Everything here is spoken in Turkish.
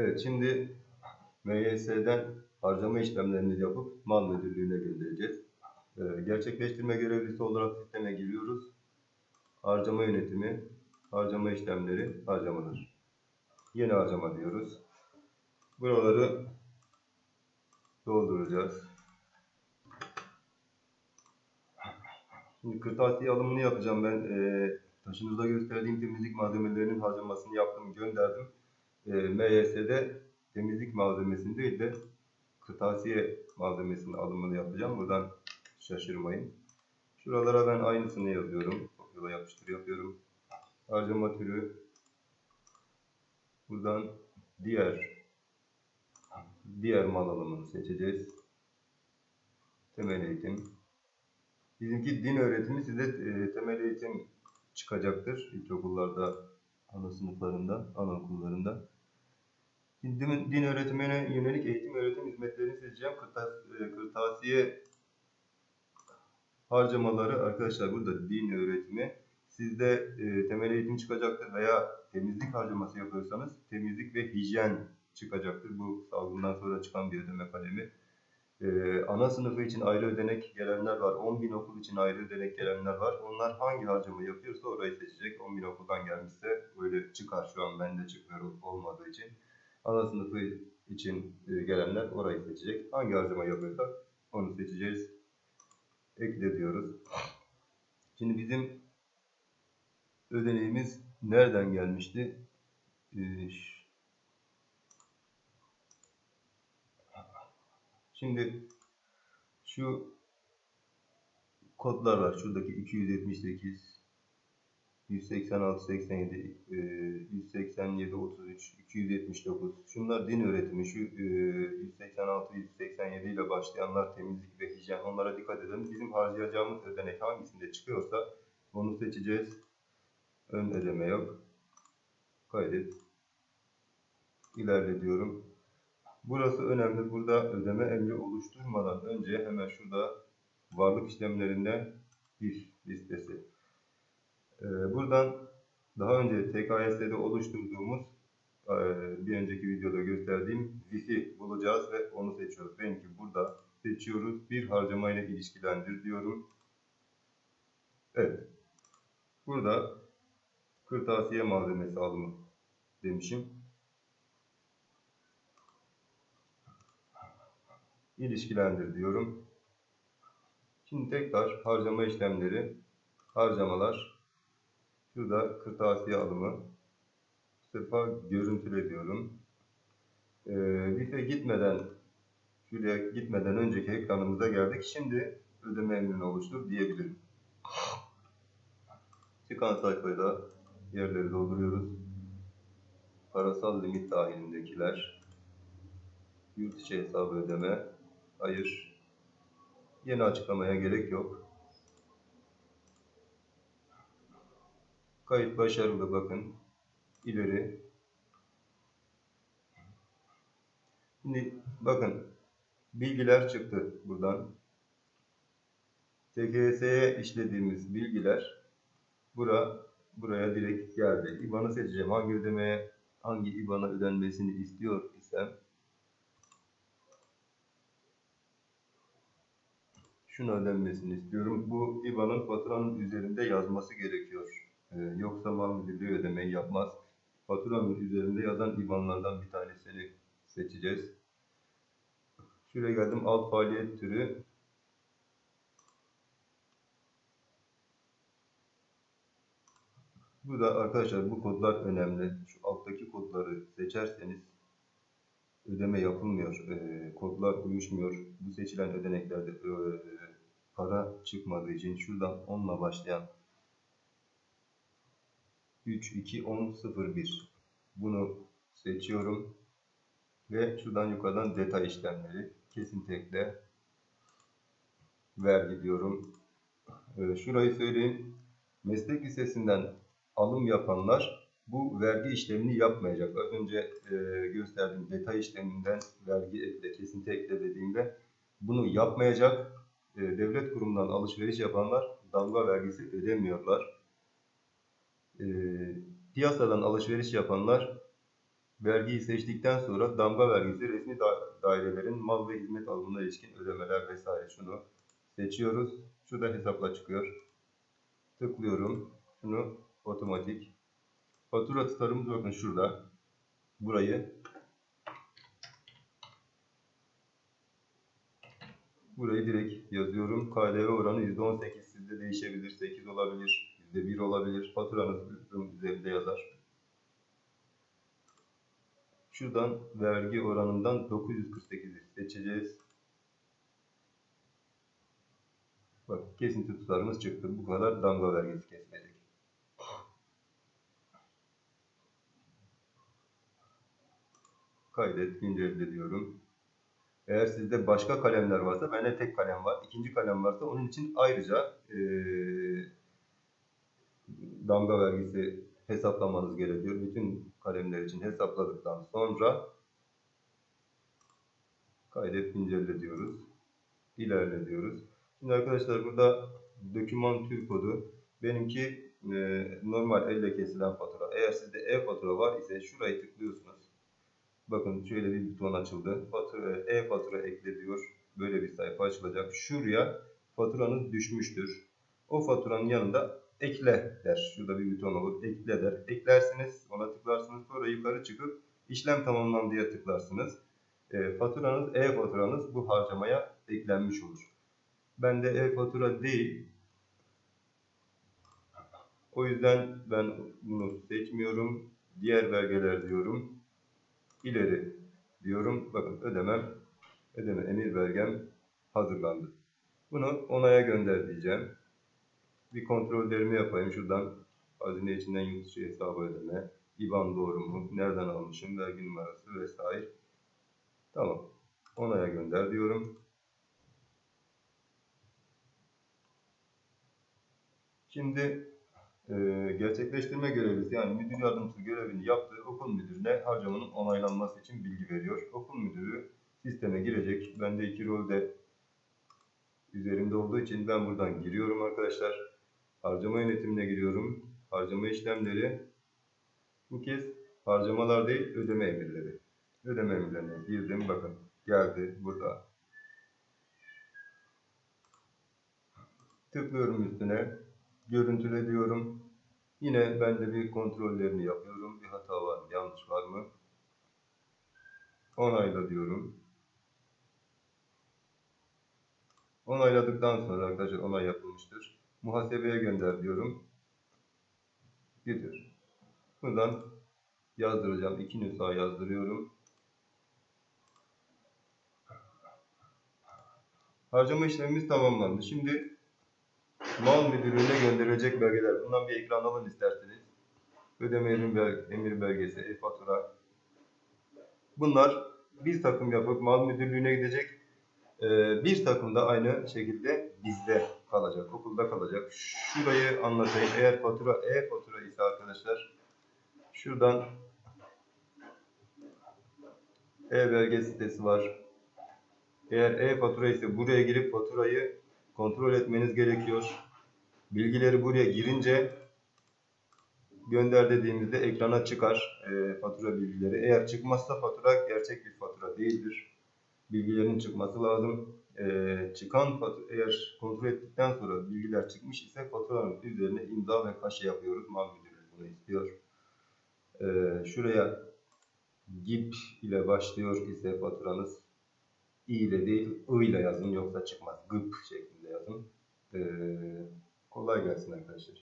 Evet şimdi MYS'den harcama işlemlerini yapıp mal müdürlüğüne göndereceğiz. Ee, gerçekleştirme görevlisi olarak sisteme giriyoruz. Harcama yönetimi, harcama işlemleri, harcamalar. Yeni harcama diyoruz. Buraları dolduracağız. Şimdi kırtasiye alımını yapacağım ben. Ee, taşınızda gösterdiğim temizlik malzemelerinin harcamasını yaptım, gönderdim. Ee, MYS'de temizlik malzemesini değil de kırtasiye malzemesinin alımını yapacağım. Buradan şaşırmayın. Şuralara ben aynısını yazıyorum. Kopyala yapıştır yapıyorum. Harcama türü. Buradan diğer diğer mal alımını seçeceğiz. Temel eğitim. Bizimki din öğretimi size e, temel eğitim çıkacaktır. İlkokullarda, ana sınıflarında, anaokullarında. Şimdi Din, öğretimine yönelik eğitim öğretim hizmetlerini seçeceğim. Kırtas, e, kırtasiye harcamaları arkadaşlar burada din öğretimi. Sizde e, temel eğitim çıkacaktır veya temizlik harcaması yapıyorsanız temizlik ve hijyen çıkacaktır. Bu salgından sonra çıkan bir ödeme kalemi. Ee, ana sınıfı için ayrı ödenek gelenler var. 10 bin okul için ayrı ödenek gelenler var. Onlar hangi harcama yapıyorsa orayı seçecek. 10 bin okuldan gelmişse öyle çıkar. Şu an bende çıkmıyor olmadığı için. Ana sınıfı için e, gelenler orayı seçecek. Hangi harcama yapıyorsak onu seçeceğiz. Ekle diyoruz. Şimdi bizim ödeneğimiz nereden gelmişti? Ee, Şimdi şu kodlar var. Şuradaki 278, 186, 87, e, 187, 33, 279. Şunlar din öğretimi. Şu e, 186, 187 ile başlayanlar temizlik ve hijyen. Onlara dikkat edelim. Bizim harcayacağımız ödenek hangisinde çıkıyorsa onu seçeceğiz. Ön ödeme yok. Kaydet. İlerle diyorum. Burası önemli. Burada ödeme emri oluşturmadan önce hemen şurada varlık işlemlerinde bir listesi. Ee, buradan daha önce TKS'de oluşturduğumuz e, bir önceki videoda gösterdiğim Wi-Fi bulacağız ve onu seçiyoruz. Benimki burada seçiyoruz. Bir harcamayla ilişkilendir diyorum. Evet. Burada kırtasiye malzemesi alımı demişim. İlişkilendir diyorum. Şimdi tekrar harcama işlemleri, harcamalar. Şurada kırtasiye alımı. Bu sefer görüntüle diyorum. Ee, Wi-Fi gitmeden, şuraya gitmeden önceki ekranımıza geldik. Şimdi ödeme emrini oluştur diyebilirim. Çıkan sayfada yerleri dolduruyoruz. Parasal limit dahilindekiler. Yurt içi hesabı ödeme. Hayır. Yeni açıklamaya gerek yok. Kayıt başarılı bakın. İleri. Şimdi bakın bilgiler çıktı buradan. TKS'ye işlediğimiz bilgiler bura buraya direkt geldi. IBAN'ı seçeceğim. Hangi ödemeye hangi IBAN'a ödenmesini istiyor isem şuna ödenmesini istiyorum. Bu IBAN'ın faturanın üzerinde yazması gerekiyor. Ee, yoksa mal müdürlüğü ödemeyi yapmaz. Faturanın üzerinde yazan IBAN'lardan bir tanesini seçeceğiz. Şuraya geldim. Alt faaliyet türü. Bu da arkadaşlar bu kodlar önemli. Şu alttaki kodları seçerseniz ödeme yapılmıyor. Ee, kodlar uyuşmuyor. Bu seçilen ödeneklerde e, para çıkmadığı için şuradan 10 ile başlayan 3, 2, 10, 0, 1 bunu seçiyorum. Ve şuradan yukarıdan detay işlemleri kesin tekle vergi diyorum. Ee, şurayı söyleyeyim. Meslek lisesinden alım yapanlar bu vergi işlemini yapmayacak. Az önce e, gösterdiğim detay işleminden vergi ekle, kesinti ekle dediğimde bunu yapmayacak. E, devlet kurumundan alışveriş yapanlar damga vergisi ödemiyorlar. E, piyasadan alışveriş yapanlar Vergiyi seçtikten sonra damga vergisi, resmi da- dairelerin mal ve hizmet alımına ilişkin ödemeler vesaire şunu seçiyoruz. Şurada hesapla çıkıyor. Tıklıyorum. Şunu otomatik. Fatura tutarımız bakın şurada. Burayı Burayı direkt yazıyorum. KDV oranı %18 sizde değişebilir. 8 olabilir. %1 olabilir. Faturanızın üzerinde yazar. Şuradan vergi oranından 948'i seçeceğiz. Bak kesinti tutarımız çıktı. Bu kadar damga vergisi kesilecek. Kaydet, güncelle diyorum. Eğer sizde başka kalemler varsa, bende tek kalem var. İkinci kalem varsa onun için ayrıca eee, damga vergisi hesaplamanız gerekiyor. Bütün kalemler için hesapladıktan sonra kaydet güncelle diyoruz. İlerle diyoruz. Şimdi arkadaşlar burada doküman tür kodu benimki eee, normal elle kesilen fatura. Eğer sizde e-fatura var ise şurayı tıklıyorsunuz. Bakın şöyle bir buton açıldı. Fatura, e-fatura ekle diyor. Böyle bir sayfa açılacak. Şuraya faturanız düşmüştür. O faturanın yanında ekle der. Şurada bir buton olur. Ekle der. Eklersiniz. Ona tıklarsınız. Sonra yukarı çıkıp işlem tamamlandıya tıklarsınız. E, faturanız, e-faturanız bu harcamaya eklenmiş olur. Bende e-fatura değil. O yüzden ben bunu seçmiyorum. Diğer belgeler diyorum ileri diyorum. Bakın ödemem, ödeme emir belgem hazırlandı. Bunu onaya gönder diyeceğim. Bir kontrollerimi yapayım. Şuradan hazine içinden yurt dışı hesabı ödeme. IBAN doğru mu? Nereden almışım? Vergi numarası vesaire. Tamam. Onaya gönder diyorum. Şimdi e, gerçekleştirme görevlisi yani müdür yardımcısı görevini yaptığı okul müdürüne harcamanın onaylanması için bilgi veriyor. Okul müdürü sisteme girecek. Ben de iki rolde üzerimde olduğu için ben buradan giriyorum arkadaşlar. Harcama yönetimine giriyorum. Harcama işlemleri. Bu kez harcamalar değil ödeme emirleri. Ödeme emirlerine girdim. Bakın geldi burada. Tıklıyorum üstüne görüntüle diyorum. Yine ben de bir kontrollerini yapıyorum. Bir hata var mı, yanlış var mı? Onayla diyorum. Onayladıktan sonra arkadaşlar onay yapılmıştır. Muhasebeye gönder diyorum. Gidiyor. Buradan yazdıracağım. İki nüsha yazdırıyorum. Harcama işlemimiz tamamlandı. Şimdi Mal müdürlüğüne gönderilecek belgeler. Bundan bir ekran alın isterseniz. Ödeme emir, bel- emir belgesi, e-fatura. Bunlar bir takım yapıp mal müdürlüğüne gidecek. Ee, bir takım da aynı şekilde bizde kalacak, okulda kalacak. Şurayı anlatayım. Eğer fatura e-fatura ise arkadaşlar şuradan e-belge sitesi var. Eğer e-fatura ise buraya girip faturayı kontrol etmeniz gerekiyor. Bilgileri buraya girince gönder dediğimizde ekrana çıkar e, fatura bilgileri. Eğer çıkmazsa fatura gerçek bir fatura değildir. Bilgilerin çıkması lazım. E, çıkan fatura, eğer kontrol ettikten sonra bilgiler çıkmış ise faturanın üzerine imza ve kaşe yapıyoruz. Mal müdürü bunu istiyor. E, şuraya GIP ile başlıyor ise faturanız i ile değil i ile yazın yoksa çıkmaz. GIP şeklinde yazın. Ee, kolay gelsin arkadaşlar.